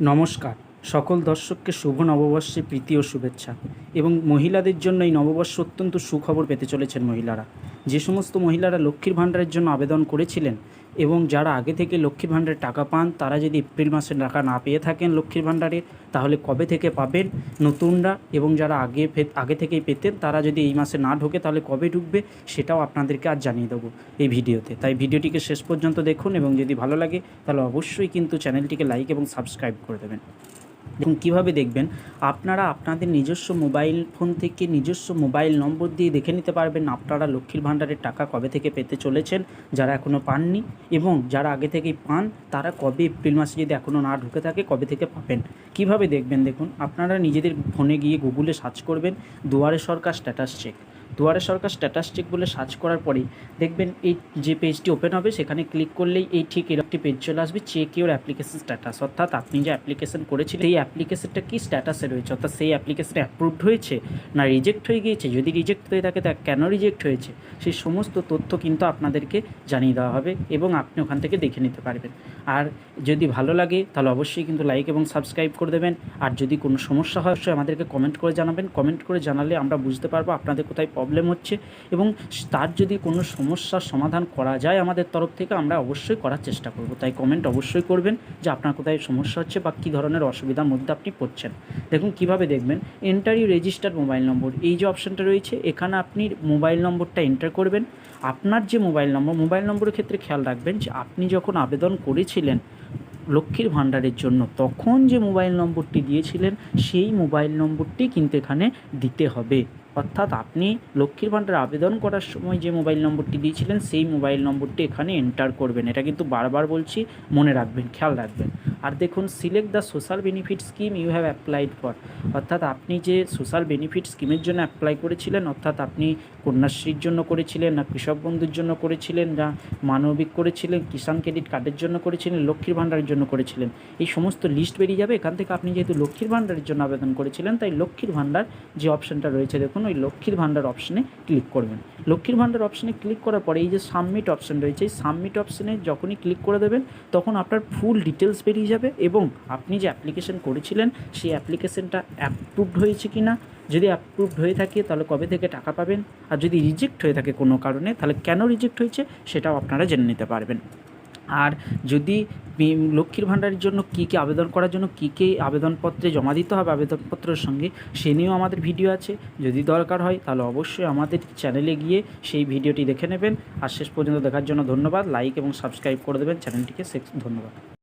নমস্কার। সকল দর্শককে শুভ নববর্ষে প্রীতি ও শুভেচ্ছা। এবং মহিলাদের জন্য এই নববর্ষ অত্যন্ত সুখবর পেতে চলেছেন মহিলারা। যে সমস্ত মহিলারা লক্ষ্মীর ভাণ্ডারের জন্য আবেদন করেছিলেন এবং যারা আগে থেকে লক্ষ্মীর ভাণ্ডারের টাকা পান, তারা যদি এপ্রিল মাসে টাকা না পেয়ে থাকেন লক্ষ্মীর ভাণ্ডারে, তাহলে কবে থেকে পাবেন? নতুনরা এবং যারা আগে আগে থেকেই পেতেন, তারা যদি এই মাসে না ঢোকে, তাহলে কবে ঢুকবে? সেটাও আপনাদেরকে আজ জানিয়ে দেবো এই ভিডিওতে। তাই ভিডিওটিকে শেষ পর্যন্ত দেখুন এবং যদি ভালো লাগে, তাহলে অবশ্যই কিন্তু চ্যানেলটিকে লাইক এবং সাবস্ক্রাইব করে দেবেন। দেখুন কীভাবে দেখবেন? আপনারা আপনাদের নিজস্ব মোবাইল ফোন থেকে নিজস্ব মোবাইল নম্বর দিয়ে দেখে নিতে পারবেন আপনারা লক্ষ্মীর ভাণ্ডারের টাকা কবে থেকে পেতে চলেছেন, যারা এখনও পাননি এবং যারা আগে থেকেই পান, তারা কবে এপ্রিল মাসে যদি এখনও না ঢুকে থাকে, কবে থেকে পাবেন? কীভাবে দেখবেন দেখুন, আপনারা নিজেদের ফোনে গিয়ে গুগলে সার্চ করবেন, দুয়ারে Sarkar status check. Duare Sarkar status check বলে সার্চ করার পরেই দেখবেন এই যে পেজটি ওপেন হবে, সেখানে ক্লিক করলেই এই ঠিক এরকম একটি পেজ চলে আসবে। চেক ইউর অ্যাপ্লিকেশন স্ট্যাটাস অর্থাৎ আপনি যে অ্যাপ্লিকেশন করেছিলেন, সেই অ্যাপ্লিকেশনটা কি স্ট্যাটাসে রয়েছে? অর্থাৎ সেই অ্যাপ্লিকেশন অ্যাপ্রুভড হয়েছে না রিজেক্ট হয়ে গিয়েছে? যদি রিজেক্ট হয়ে থাকে, তা কেন রিজেক্ট হয়েছে? সেই সমস্ত তথ্য কিন্তু আপনাদেরকে জানিয়ে দেওয়া হবে এবং আপনি ওখান থেকে দেখে নিতে পারবেন। আর যদি ভালো লাগে, তাহলে অবশ্যই কিন্তু লাইক এবং সাবস্ক্রাইব করে দেবেন। আর যদি কোনো সমস্যা হয়, অবশ্যই আমাদেরকে কমেন্ট করে জানাবেন। কমেন্ট করে জানালে আমরা বুঝতে পারব আপনাদের কোথায় হচ্ছে এবং তার যদি কোনো সমস্যার সমাধান করা যায় আমাদের তরফ থেকে, আমরা অবশ্যই করার চেষ্টা করব। তাই কমেন্ট অবশ্যই করবেন যে আপনার কোথায় সমস্যা হচ্ছে বা কী ধরনের অসুবিধার মধ্যে আপনি পড়ছেন। দেখুন, কীভাবে দেখবেন? Enter you register mobile number এই যে অপশানটা রয়েছে, এখানে আপনি মোবাইল নম্বরটা এন্টার করবেন। আপনার যে মোবাইল নম্বর মোবাইল নম্বরের ক্ষেত্রে খেয়াল রাখবেন যে আপনি যখন আবেদন করেছিলেন লক্ষ্মীর ভাণ্ডারের জন্য, তখন যে মোবাইল নম্বরটি দিয়েছিলেন, সেই মোবাইল নম্বরটি কিন্তু এখানে দিতে হবে। অর্থাৎ আপনি লক্ষ্মীর ভাণ্ডার আবেদন করার সময় যে মোবাইল নম্বরটি দিয়েছিলেন, সেই মোবাইল নম্বরটি এখানে এন্টার করবেন। এটা কিন্তু বারবার বলছি, মনে রাখবেন, খেয়াল রাখবেন। আর দেখুন select the social benefit scheme you have applied for অর্থাৎ আপনি যে সোশ্যাল বেনিফিট স্কিমের জন্য অ্যাপ্লাই করেছিলেন, অর্থাৎ আপনি কন্যাশ্রীর জন্য করেছিলেন, না কৃষক বন্ধুর জন্য করেছিলেন, না মানবিক করেছিলেন, কিষাণ ক্রেডিট কার্ডের জন্য করেছিলেন, লক্ষ্মীর ভাণ্ডারের জন্য করেছিলেন, এই সমস্ত লিস্ট বেরিয়ে যাবে। এখান থেকে আপনি যেহেতু লক্ষ্মীর ভাণ্ডারের জন্য আবেদন করেছিলেন, তাই লক্ষ্মীর ভাণ্ডার যে অপশানটা রয়েছে, দেখুন, ওই লক্ষ্মীর ভাণ্ডার অপশানে ক্লিক করবেন। লক্ষ্মীর ভাণ্ডার অপশানে ক্লিক করার পরে এই যে সাবমিট অপশান রয়েছে, এই সাবমিট অপশানে যখনই ক্লিক করে দেবেন, তখন আপনার ফুল ডিটেলস বেরিয়ে যাবে। এবং আপনি যে অ্যাপ্লিকেশন করেছিলেন, সেই অ্যাপ্লিকেশনটা অ্যাপ্রুভড হয়েছে কি না যদি অ্যাপ্রুভড হয়ে থাকে, তাহলে কবে থেকে টাকা পাবেন? আর যদি রিজেক্ট হয়ে থাকে কোনো কারণে, তাহলে কেন রিজেক্ট হয়েছে? সেটাও আপনারা জেনে নিতে পারবেন। আর যদি লক্ষ্মীর ভাণ্ডারের জন্য কী কী আবেদন করার জন্য কী কী আবেদনপত্রে জমা দিতে হবে আবেদনপত্রের সঙ্গে, সে নিয়েও আমাদের ভিডিও আছে। যদি দরকার হয়, তাহলে অবশ্যই আমাদের চ্যানেলে গিয়ে সেই ভিডিওটি দেখে নেবেন। আর শেষ পর্যন্ত দেখার জন্য ধন্যবাদ। লাইক এবং সাবস্ক্রাইব করে দেবেন। চ্যানেলটিকে ধন্যবাদ।